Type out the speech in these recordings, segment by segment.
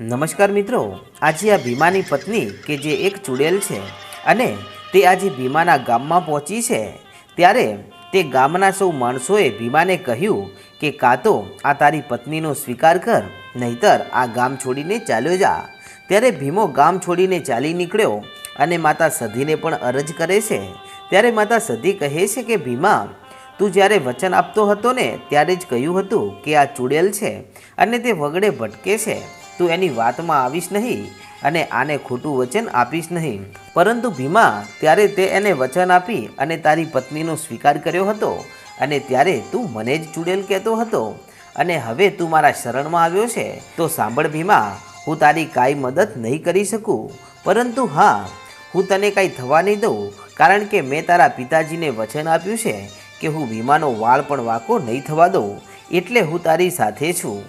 નમસ્કાર મિત્રો, આજે આ ભીમાની પત્ની કે જે એક ચુડેલ છે અને તે આજે ભીમાના ગામમાં પહોંચી છે, ત્યારે તે ગામના સૌ માણસોએ ભીમાને કહ્યું કે કાં તો આ તારી પત્નીનો સ્વીકાર કર, નહીતર આ ગામ છોડીને ચાલ્યો જા. ત્યારે ભીમો ગામ છોડીને ચાલી નીકળ્યો અને માતા સધીને પણ અરજ કરે છે. ત્યારે માતા સધી કહે છે કે, ભીમા, તું જ્યારે વચન આપતો હતો ને, ત્યારે જ કહ્યું હતું કે આ ચુડેલ છે અને તે વગડે ભટકે છે. તું એની વાતમાં આવીશ નહીં અને આને ખોટું વચન આપીશ નહીં. પરંતુ ભીમા, ત્યારે તે એને વચન આપી અને તારી પત્નીનો સ્વીકાર કર્યો હતો અને ત્યારે તું મને જ ચૂડેલ કહેતો હતો. અને હવે તું મારા શરણમાં આવ્યો છે. તો સાંભળ ભીમા, હું તારી કાંઈ મદદ નહીં કરી શકું. પરંતુ હા, હું તને કાંઈ થવા નહીં દઉં, કારણ કે મેં તારા પિતાજીને વચન આપ્યું છે કે હું ભીમાનો વાળ પણ વાંકો નહીં થવા દઉં. એટલે હું તારી સાથે છું.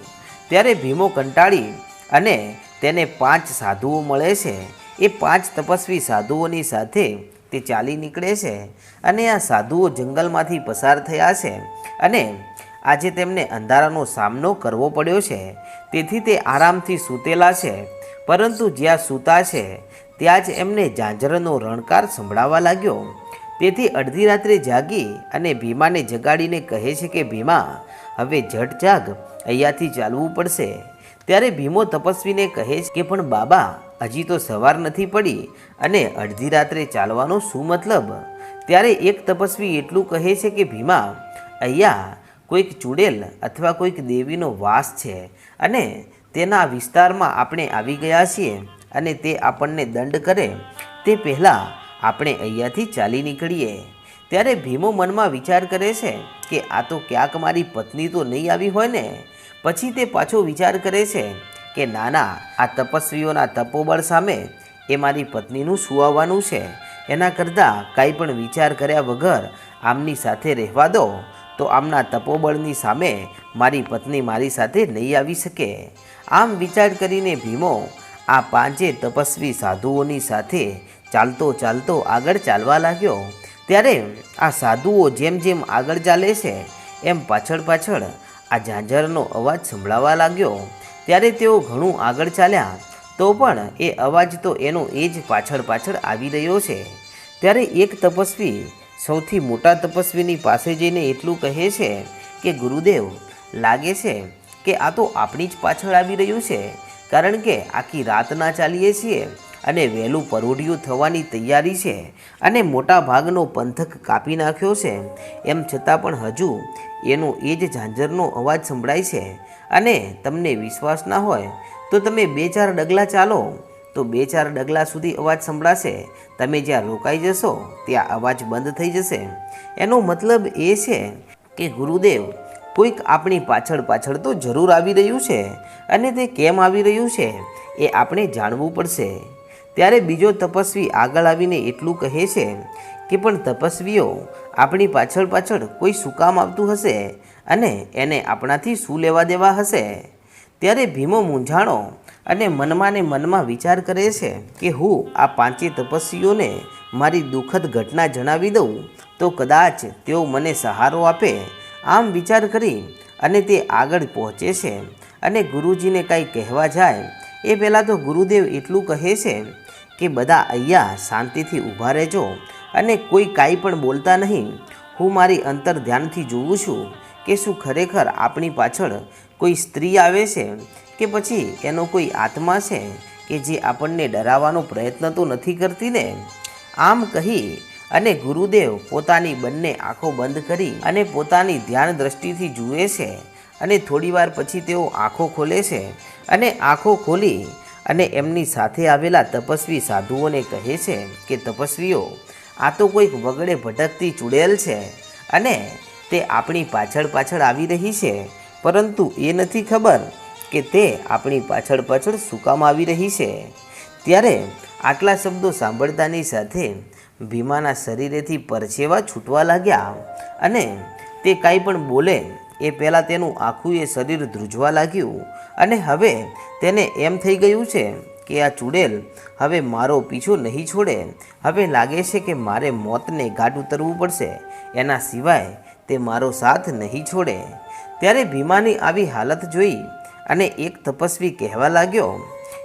ત્યારે ભીમો કંટાળી અને તેને પાંચ સાધુઓ મળે છે. એ પાંચ તપસ્વી સાધુઓની સાથે તે ચાલી નીકળે છે અને આ સાધુઓ જંગલમાંથી પસાર થયા છે અને આજે તેમને અંધારાનો સામનો કરવો પડ્યો છે. તેથી તે આરામથી સૂતેલા છે, પરંતુ જ્યાં સૂતા છે, ત્યાં જ એમને ઝાંઝરનો રણકાર સંભળાવા લાગ્યો. તેથી અડધી રાત્રે જાગી અને ભીમાને જગાડીને કહે છે કે, ભીમા, હવે ઝટ જાગ, અહીંયાથી ચાલવું પડશે. ત્યારે ભીમો તપસ્વીને કહે છે કે, પણ બાબા, હજી તો સવાર નથી પડી અને અડધી રાત્રે ચાલવાનો શું મતલબ? ત્યારે એક તપસ્વી એટલું કહે છે કે, ભીમા, અહીંયા કોઈક ચૂડેલ અથવા કોઈક દેવીનો વાસ છે અને તેના વિસ્તારમાં આપણે આવી ગયા છીએ અને તે આપણને દંડ કરે. તે પહેલાં આપણે અહીંયાથી ચાલી નીકળીએ. ત્યારે ભીમો મનમાં વિચાર કરે છે કે, આ તો ક્યાંક મારી પત્ની તો નહીં આવી હોય ને? પછી તે પાછો વિચાર કરે છે કે ના ના આ તપસ્વીઓના તપોબળ સામે એ મારી પત્નીનું સુવાવાનું છે. એના કરતાં કાંઈ પણ વિચાર કર્યા વગર આમની સાથે રહેવા દો, તો આમના તપોબળની સામે મારી પત્ની મારી સાથે નહીં આવી શકે. આમ વિચાર કરીને ભીમો આ પાંચે તપસ્વી સાધુઓની સાથે ચાલતો ચાલતો આગળ ચાલવા લાગ્યો. ત્યારે આ સાધુઓ જેમ જેમ આગળ ચાલે છે, એમ પાછળ પાછળ આ ઝાંઝરનો અવાજ સંભળાવા લાગ્યો. ત્યારે તેઓ ઘણું આગળ ચાલ્યા. તો પણ એ અવાજ તો એનો એ જ પાછળ પાછળ આવી રહ્યો છે. ત્યારે એક તપસ્વી, સૌથી મોટા તપસ્વીની પાસે જઈને એટલું કહે છે કે, ગુરુદેવ, લાગે છે કે આ તો આપણી જ પાછળ આવી રહ્યું છે. કારણ કે આખી રાતના ચાલીએ છીએ. અને વહેલું પરોઢિયું થવાની તૈયારી છે અને મોટા ભાગનો પંથક કાપી નાખ્યો છે. એમ છતાં પણ હજુ એનો એ જ ઝાંઝરનો અવાજ સંભળાય છે અને તમને વિશ્વાસ ના હોય તો તમે બે ચાર ડગલા ચાલો. તો બે ચાર ડગલા સુધી અવાજ સંભળાશે. તમે જ્યાં રોકાઈ જશો ત્યાં અવાજ બંધ થઈ જશે. એનો મતલબ એ છે કે ગુરુદેવ, કોઈક આપણી પાછળ પાછળ તો જરૂર આવી રહ્યું છે અને તે કેમ આવી રહ્યું છે એ આપણે જાણવું પડશે. ત્યારે બીજો તપસ્વી આગળ આવીને એટલું કહે છે કે પણ તપસ્વીઓ, આપણી પાછળ પાછળ કોઈ શું કામ આવતું હશે અને એને આપણાથી શું લેવા દેવા હશે? ત્યારે ભીમો મૂંઝાણો અને મનમાં ને મનમાં વિચાર કરે છે કે હું આ પાંચે તપસ્વીઓને મારી દુઃખદ ઘટના જણાવી દઉં તો કદાચ તેઓ મને સહારો આપે. આમ વિચાર કરી અને તે આગળ પહોંચે છે અને ગુરુજીને કાંઈ કહેવા જાય. એ પહેલાં તો ગુરુદેવ એટલું કહે છે કે બધા અહીંયા શાંતિથી ઊભા રહેજો અને કોઈ કાંઈ પણ બોલતા નહીં. હું મારી અંતર ધ્યાનથી જોઉં છું કે શું ખરેખર આપણી પાછળ કોઈ સ્ત્રી આવે છે કે પછી એનો કોઈ આત્મા છે કે જે આપણને ડરાવવાનો પ્રયત્ન તો નથી કરતી ને? આમ કહી અને ગુરુદેવ પોતાની બંને આંખો બંધ કરી અને પોતાની ધ્યાન દ્રષ્ટિથી જુએ છે અને થોડીવાર પછી તેઓ આંખો ખોલે છે અને આંખો ખોલી અને એમની સાથે આવેલા તપસ્વી સાધુઓને કહે છે કે, તપસ્વીઓ, આ તો કોઈક વગડે ભટકતી ચૂડેલ છે અને તે આપણી પાછળ પાછળ આવી રહી છે. પરંતુ એ નથી ખબર કે તે આપણી પાછળ પાછળ શું આવી રહી છે. ત્યારે આટલા શબ્દો સાંભળતાની સાથે ભીમાના શરીરેથી પરસેવા છૂટવા લાગ્યા અને તે કાંઈ પણ બોલે એ પહેલાં તેનું આખું એ શરીર ધ્રુજવા લાગ્યું અને હવે તેને એમ થઈ ગયું છે કે આ ચૂડેલ હવે મારો પીછો નહીં છોડે. હવે લાગે છે કે મારે મોતને ઘાટ ઉતરવું પડશે. એના સિવાય તે મારો સાથ નહીં છોડે. ત્યારે ભીમાની આવી હાલત જોઈ અને એક તપસ્વી કહેવા લાગ્યો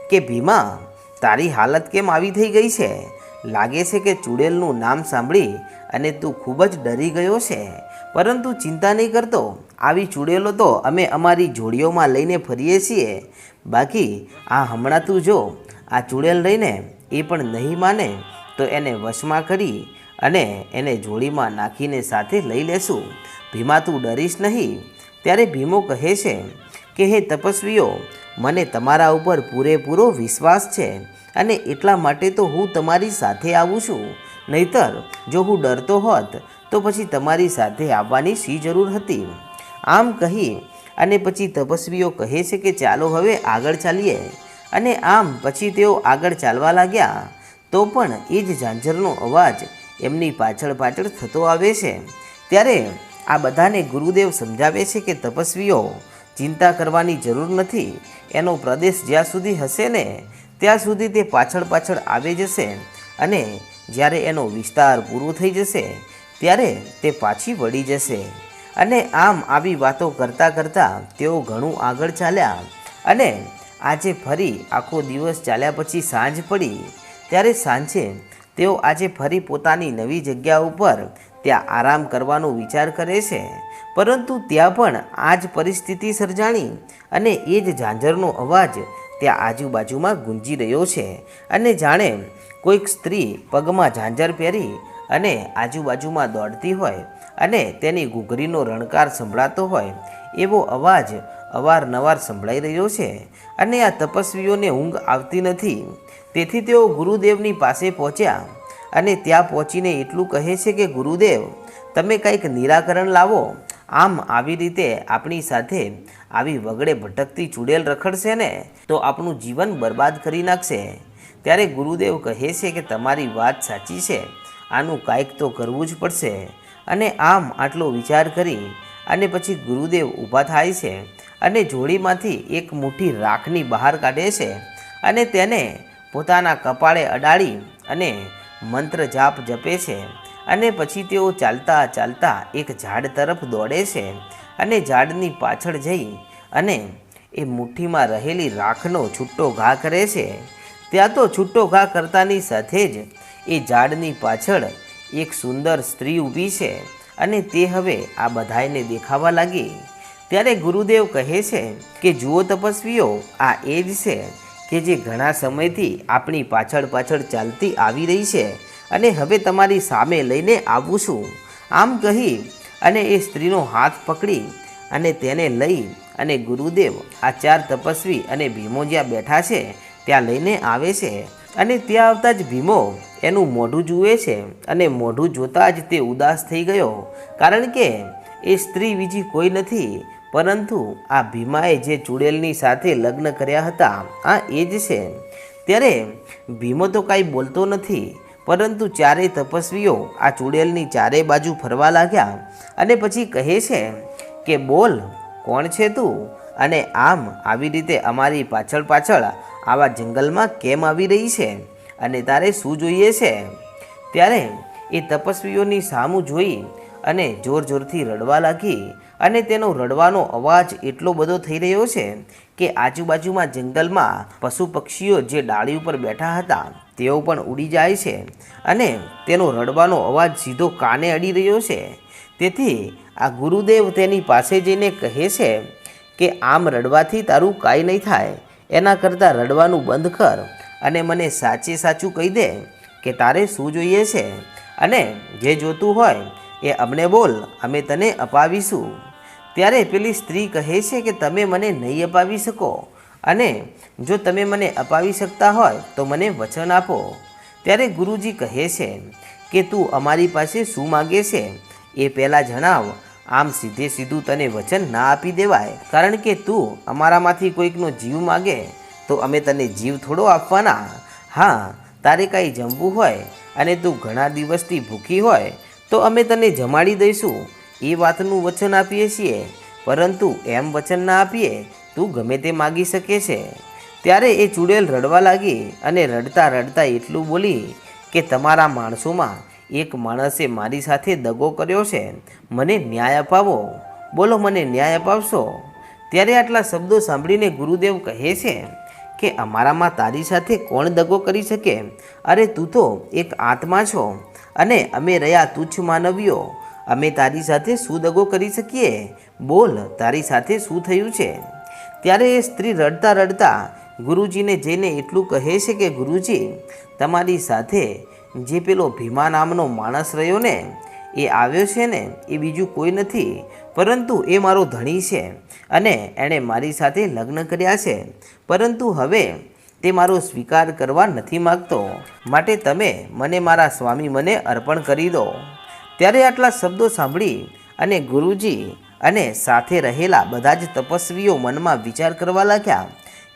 કે, ભીમા, તારી હાલત કેમ આવી થઈ ગઈ છે? લાગે છે કે ચુડેલનું નામ સાંભળી અને તું ખૂબ જ ડરી ગયો છે. પરંતુ ચિંતા નહીં કરતો. આવી ચૂડેલો તો અમે અમારી જોડીઓમાં લઈને ફરીએ છીએ. બાકી, આ હમણાં તું જો, આ ચૂડેલ લઈને એ પણ નહીં માને, તો એને વશમાં કરી અને એને જોડીમાં નાખીને સાથે લઈ લેશું. ભીમા, તું ડરીશ નહીં. ત્યારે ભીમો કહે છે કે, હે તપસ્વીઓ, મને તમારા ઉપર પૂરેપૂરો વિશ્વાસ છે અને એટલા માટે તો હું તમારી સાથે આવું છું. નહીતર, જો હું ડરતો હોત, તો પછી તમારી સાથે આવવાની શી જરૂર હતી? આમ કહી અને પછી તપસ્વીઓ કહે છે કે ચાલો હવે આગળ ચાલીએ. અને આમ પછી તેઓ આગળ ચાલવા લાગ્યા. તો પણ એ જ ઝાંઝરનો અવાજ એમની પાછળ પાછળ થતો આવે છે. ત્યારે આ બધાને ગુરુદેવ સમજાવે છે કે તપસ્વીઓ ચિંતા કરવાની જરૂર નથી. એનો પ્રદેશ જ્યાં સુધી હશે ને, ત્યાં સુધી તે પાછળ પાછળ આવે જશે. અને જ્યારે એનો વિસ્તાર પૂરો થઈ જશે, ત્યારે તે પાછી વળી જશે. અને આમ આવી વાતો કરતાં કરતાં તેઓ ઘણું આગળ ચાલ્યા અને આજે ફરી આખો દિવસ ચાલ્યા પછી સાંજ પડી. ત્યારે સાંજે તેઓ આજે ફરી પોતાની નવી જગ્યા ઉપર ત્યાં આરામ કરવાનો વિચાર કરે છે. પરંતુ ત્યાં પણ આ જ પરિસ્થિતિ સર્જાણી અને એ જ ઝાંઝરનો અવાજ ત્યાં આજુબાજુમાં ગુંજી રહ્યો છે અને જાણે કોઈક સ્ત્રી પગમાં ઝાંઝર પહેરી અને આજુબાજુમાં દોડતી હોય અને તેની ઘૂઘરીનો રણકાર સંભળાતો હોય, એવો અવાજ અવારનવાર સંભળાઈ રહ્યો છે અને આ તપસ્વીઓને ઊંઘ આવતી નથી. તેથી તેઓ ગુરુદેવની પાસે પહોંચ્યા અને ત્યાં પહોંચીને એટલું કહે છે કે, ગુરુદેવ, તમે કંઈક નિરાકરણ લાવો. આમ આવી રીતે આપણી સાથે આવી વગડે ભટકતી ચૂડેલ રખડશે ને? તો આપણું જીવન બરબાદ કરી નાખશે. ત્યારે ગુરુદેવ કહે છે કે, તમારી વાત સાચી છે. આનું કાંઈક તો કરવું જ પડશે. અને આમ આટલો વિચાર કરી અને પછી ગુરુદેવ ઊભા થાય છે અને જોડીમાંથી એક મુઠ્ઠી રાખની બહાર કાઢે છે અને તેને પોતાના કપાળે અડાડી અને મંત્ર જાપ જપે છે અને પછી તેઓ ચાલતા ચાલતા એક ઝાડ તરફ દોડે છે અને ઝાડની પાછળ જઈ અને એ મુઠ્ઠીમાં રહેલી રાખનો છૂટો ઘા કરે છે. ત્યાં તો છૂટો ઘા કરતાની સાથે જ એ ઝાડની પાછળ એક સુંદર સ્ત્રી ઊભી છે અને તે હવે આ બધાયને દેખાવા લાગી. ત્યારે ગુરુદેવ કહે છે કે, જુઓ તપસ્વીઓ, આ એ જ છે કે જે ઘણા સમયથી આપણી પાછળ પાછળ ચાલતી આવી રહી છે અને હવે તમારી સામે લઈને આવું છું. આમ કહી અને એ સ્ત્રીનો હાથ પકડી અને તેને લઈ અને ગુરુદેવ આ ચાર તપસ્વી અને ભીમો જ્યાં બેઠા છે, ત્યાં લઈને આવે છે. અને ત્યાં આવતા જ ભીમો એનું મોઢું જુએ છે અને મોઢું જોતાં જ તે ઉદાસ થઈ ગયો. કારણ કે એ સ્ત્રી બીજી કોઈ નથી, પરંતુ આ ભીમાએ જે ચુડેલની સાથે લગ્ન કર્યા હતા, આ એ જ છે. ત્યારે ભીમો તો કાંઈ બોલતો નથી, પરંતુ ચારેય તપસ્વીઓ આ ચુડેલની ચારે બાજુ ફરવા લાગ્યા અને પછી કહે છે કે બોલ, કોણ છે તું? અને આમ આવી રીતે અમારી પાછળ પાછળ આવા જંગલમાં કેમ આવી રહી છે અને તારે શું જોઈએ છે? ત્યારે એ તપસ્વીઓની સામું જોઈ અને જોર જોરથી રડવા લાગી અને તેનો રડવાનો અવાજ એટલો બધો થઈ રહ્યો છે કે આજુબાજુમાં જંગલમાં પશુ પક્ષીઓ જે ડાળી ઉપર બેઠા હતા, તેઓ પણ ઉડી જાય છે અને તેનો રડવાનો અવાજ સીધો કાને અડી રહ્યો છે. તેથી આ ગુરુદેવ તેની પાસે જઈને કહે છે કે આમ રડવાથી તારું કાંઈ નહીં થાય. એના કરતાં રડવાનું બંધ કર અને મને સાચે સાચું કહી દે કે તારે શું જોઈએ છે. અને જે જોતું હોય એ અમને બોલ, અમે તને અપાવીશું. ત્યારે પેલી સ્ત્રી કહે છે કે તમે મને નહીં અપાવી શકો અને જો તમે મને અપાવી શકતા હોય તો મને વચન આપો. ત્યારે ગુરુજી કહે છે કે તું અમારી પાસે શું માગે છે એ પહેલાં જણાવ આમ સીધે સીધું તને વચન ના આપી દેવાય. કારણ કે તું અમારામાંથી કોઈકનો જીવ માગે, તો અમે તને જીવ થોડો આપવાના. હા, તારે કાંઈ જમવું હોય અને તું ઘણા દિવસથી ભૂખી હોય, તો અમે તને જમાડી દઈશું. એ વાતનું વચન આપીએ છીએ. પરંતુ એમ વચન ના આપીએ, તું ગમે તે માગી શકે છે. ત્યારે એ ચૂડેલ રડવા લાગી અને રડતા રડતા એટલું બોલી કે તમારા માણસોમાં એક માણસે મારી સાથે દગો કર્યો છે. મને ન્યાય અપાવો. બોલો, મને ન્યાય અપાવશો? ત્યારે આટલા શબ્દો સાંભળીને ગુરુદેવ કહે છે કે અમારામાં તારી સાથે કોણ દગો કરી શકે? અરે, તું તો એક આત્મા છો. અને અમે રહ્યા તુચ્છ માનવીઓ. અમે તારી સાથે શું દગો કરી શકીએ? બોલ, તારી સાથે શું થયું છે? ત્યારે એ સ્ત્રી રડતા રડતા ગુરુજીને જઈને એટલું કહે છે કે, ગુરુજી, તમારી સાથે જે પેલો ભીમા નામનો માણસ રહ્યો ને, એ આવ્યો છે ને, એ બીજું કોઈ નથી, પરંતુ એ મારો ધણી છે અને એણે મારી સાથે લગ્ન કર્યા છે. પરંતુ હવે તે મારો સ્વીકાર કરવા નથી માગતો. માટે તમે મને મારા સ્વામી મને અર્પણ કરી દો. ત્યારે આટલા શબ્દો સાંભળી અને ગુરુજી અને સાથે રહેલા બધા જ તપસ્વીઓ મનમાં વિચાર કરવા લાગ્યા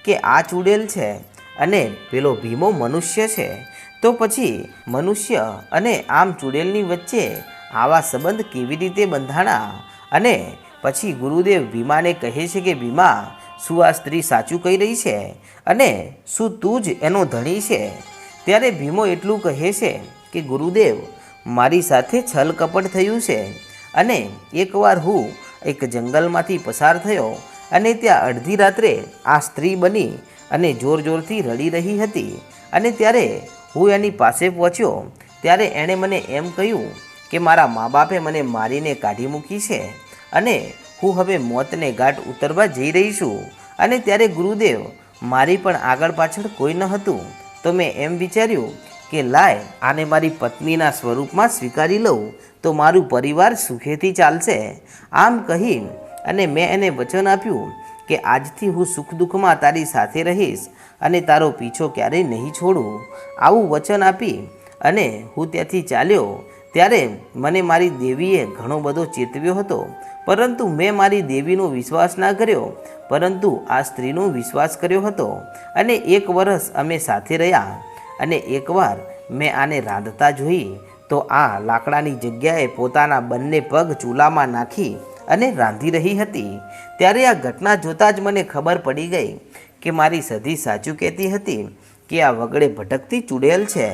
કે આ ચૂડેલ છે અને પેલો ભીમો મનુષ્ય છે. તો પછી મનુષ્ય અને આમ ચૂડેલની વચ્ચે આવા સંબંધ કેવી રીતે બંધાણા? અને પછી ગુરુદેવ ભીમાને કહે છે કે, ભીમા, શું આ સ્ત્રી સાચું કહી રહી છે? અને શું તું જ એનો ધણી છે? ત્યારે ભીમો એટલું કહે છે કે, ગુરુદેવ, મારી સાથે છલ કપટ થયું છે અને એકવાર હું એક જંગલમાંથી પસાર થયો અને ત્યાં અડધી રાત્રે આ સ્ત્રી બની અને જોર જોરથી રડી રહી હતી અને ત્યારે હું એની પાસે પહોંચ્યો ત્યારે એણે મને એમ કહ્યું કે મારા મા બાપે મને મારીને કાઢી મૂકી છે અને હું હવે મોતને ઘાટ ઉતરવા જઈ રહી છું અને ત્યારે ગુરુદેવ મારી પણ આગળ પાછળ કોઈ ન હતું. તો મેં એમ વિચાર્યું કે લાય, આને મારી પત્નીના સ્વરૂપમાં સ્વીકારી લઉં, તો મારું પરિવાર સુખેથી ચાલશે. આમ કહી અને મેં એને વચન આપ્યું કે આજથી હું સુખ દુઃખમાં તારી સાથે રહીશ અને તારો પીછો ક્યારેય નહીં છોડું. આવું વચન આપી અને હું ત્યાંથી ચાલ્યો. ત્યારે મને મારી દેવીએ ઘણો બધો ચેતવ્યો હતો. પરંતુ મેં મારી દેવીનો વિશ્વાસ ના કર્યો. પરંતુ આ સ્ત્રીનો વિશ્વાસ કર્યો હતો. અને એક વર્ષ અમે સાથે રહ્યા. અને એકવાર મેં આને રાંધતા જોઈ, તો આ લાકડાની જગ્યાએ પોતાના બંને પગ ચૂલામાં નાખી અને રાંધી રહી હતી. ત્યારે આ ઘટના જોતાં જ મને ખબર પડી ગઈ કે મારી સધી સાચું કહેતી હતી કે આ વગડે ભટકતી ચૂડેલ છે.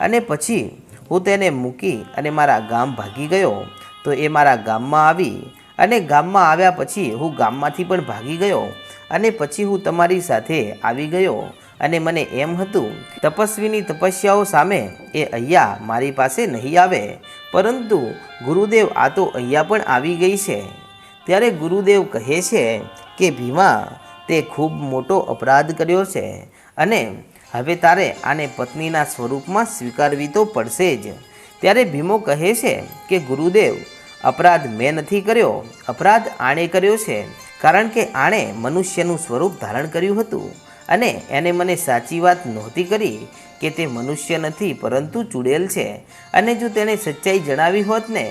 અને પછી હું તેને મૂકી અને મારા ગામ ભાગી ગયો. તો એ મારા ગામમાં આવી અને ગામમાં આવ્યા પછી હું ગામમાંથી પણ ભાગી ગયો. અને પછી હું તમારી સાથે આવી ગયો. અને મને એમ હતું, તપસ્વીની તપસ્યાઓ સામે એ અહીંયા મારી પાસે નહીં આવે. પરંતુ ગુરુદેવ આ તો અહીંયા પણ આવી ગઈ છે. ત્યારે ગુરુદેવ કહે છે કે, ભીમા તે ખૂબ મોટો અપરાધ કર્યો છે અને હવે તારે આને પત્નીના સ્વરૂપમાં સ્વીકારવી તો પડશે જ. ત્યારે ભીમો કહે છે કે ગુરુદેવ, અપરાધ મેં નથી કર્યો, અપરાધ આણે કર્યો છે, કારણ કે આણે મનુષ્યનું સ્વરૂપ ધારણ કર્યું હતું અને એને મને સાચી વાત નહોતી કરી કે તે મનુષ્ય નથી, પરંતુ ચૂડેલ છે. અને જો તેણે સચ્ચાઈ જણાવી હોત ને,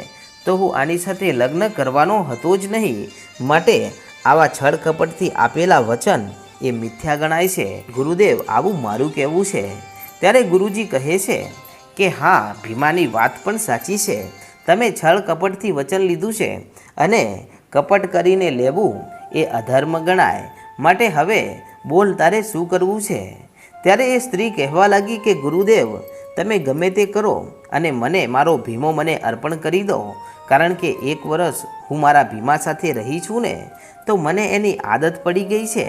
તો હું આની સાથે લગ્ન કરવાનો હતો જ નહીં. માટે આવા છળ કપટથી આપેલા વચન એ મિથ્યા ગણાય છે. ગુરુદેવ, આવું મારું કહેવું છે. ત્યારે ગુરુજી કહે છે કે, હા, ભીમાની વાત પણ સાચી છે. તમે છળ કપટથી વચન લીધું છે અને કપટ કરીને લેવું એ અધર્મ ગણાય. માટે હવે બોલ તારે શું કરવું છે? ત્યારે એ સ્ત્રી કહેવા લાગી કે, ગુરુદેવ, તમે ગમે તે કરો અને મને મારો ભીમો મને અર્પણ કરી દો. કારણ કે એક વર્ષ હું મારા ભીમા સાથે રહી છું ને તો મને એની આદત પડી ગઈ છે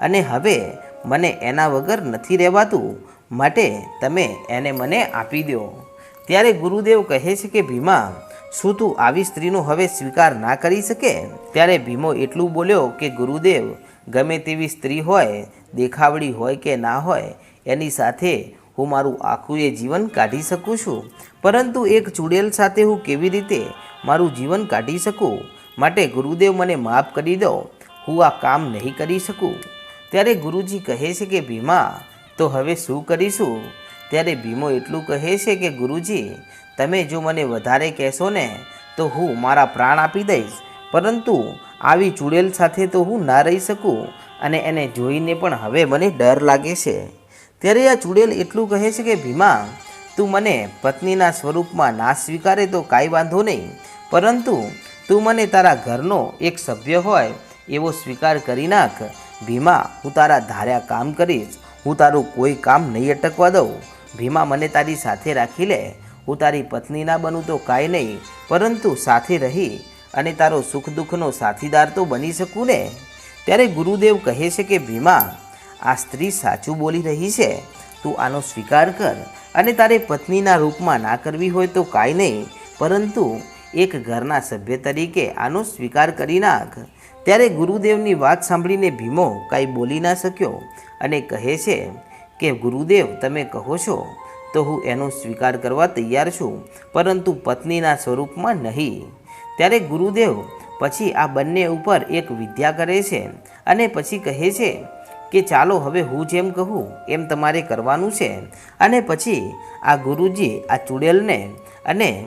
અને હવે મને એના વગર નથી રહેવાતું. માટે તમે એને મને આપી દો. ત્યારે ગુરુદેવ કહે છે કે, ભીમા, શું તું આવી સ્ત્રીનો હવે સ્વીકાર ના કરી શકે? ત્યારે ભીમો એટલું બોલ્યો કે, ગુરુદેવ, ગમે તેવી સ્ત્રી હોય, દેખાવડી હોય કે ના હોય, એની સાથે હું મારું આખું એ જીવન કાઢી શકું છું. પરંતુ એક ચૂડેલ સાથે હું કેવી રીતે મારું જીવન કાઢી શકું? માટે ગુરુદેવ મને માફ કરી દો, હું આ કામ નહીં કરી શકું. ત્યારે ગુરુજી કહે છે કે, ભીમા, તો હવે શું કરીશું? ત્યારે ભીમો એટલું કહે છે કે, ગુરુજી, તમે જો મને વધારે કહેશો ને, તો હું મારા પ્રાણ આપી દઈશ. પરંતુ આવી ચૂડેલ સાથે તો હું ના રહી શકું અને એને જોઈને પણ હવે મને ડર લાગે છે. ત્યારે આ ચૂડેલ એટલું કહે છે કે, ભીમા, તું મને પત્નીના સ્વરૂપમાં ના સ્વીકારે તો કાંઈ વાંધો નહીં. પરંતુ તું મને તારા ઘરનો એક સભ્ય હોય, એવો સ્વીકાર કરી નાખ. ભીમા, હું તારા ધાર્યા કામ કરીશ. હું તારું કોઈ કામ નહીં અટકવા દઉં. ભીમા, મને તારી સાથે રાખી લે. હું તારી પત્ની ના બનું તો કાંઈ નહીં, પરંતુ સાથે રહી અને તારો સુખ દુઃખનો સાથીદાર તો બની શકું ને? ત્યારે ગુરુદેવ કહે છે કે, ભીમા, આ સ્ત્રી સાચું બોલી રહી છે. તું આનો સ્વીકાર કર અને તારે પત્નીના રૂપમાં ના કરવી હોય તો કાંઈ નહીં, પરંતુ એક ઘરના સભ્ય તરીકે આનો સ્વીકાર કરી નાખ. ત્યારે ગુરુદેવની વાત સાંભળીને ભીમો કાંઈ બોલી ના શક્યો અને કહે છે કે, ગુરુદેવ, તમે કહો છો, તો હું એનો સ્વીકાર કરવા તૈયાર છું, પરંતુ પત્નીના સ્વરૂપમાં નહીં. ત્યારે ગુરુદેવ પછી આ બંને ઉપર એક વિદ્યા કરે છે અને પછી કહે છે કે, ચાલો, હવે હું જેમ કહું, એમ તમારે કરવાનું છે. અને પછી આ ગુરુજી આ ચુડેલને અને